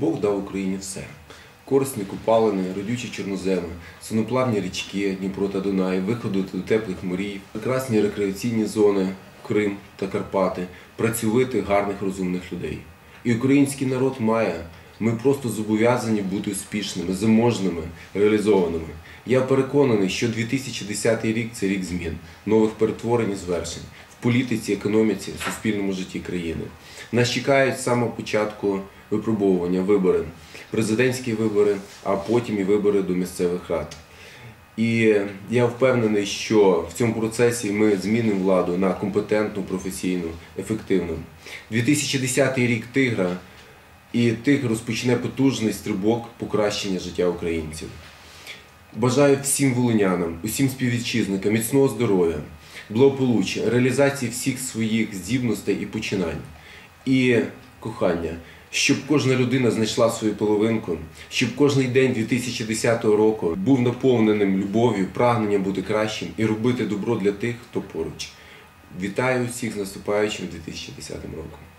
Бог дав Україні все. Корисні купалини, родючі чорноземи, соноплавні річки, Дніпро та Дунай, виходи до теплих морів, прекрасні рекреаційні зони, Крим та Карпати, працьовитих, гарних, розумних людей. І український народ має. Ми просто зобов'язані бути успішними, заможними, реалізованими. Я переконаний, що 2010 рік це рік змін, нових перетворень і звершень політиці, економіці, суспільному житті країни. Нас чекають з самого початку випробовування, вибори, президентські вибори, а потім і вибори до місцевих рад. І я впевнений, що в цьому процесі ми змінимо владу на компетентну, професійну, ефективну. 2010 рік тигра і тигр розпочне потужний стрибок покращення життя українців. Бажаю всім волинянам, усім співвітчизникам міцного здоров'я, благополуччя, реалізації всіх своїх здібностей і починань і кохання, щоб кожна людина знайшла свою половинку, щоб кожний день 2010 року був наповненим любов'ю, прагненням бути кращим і робити добро для тих, хто поруч. Вітаю всіх з наступаючим 2010 роком.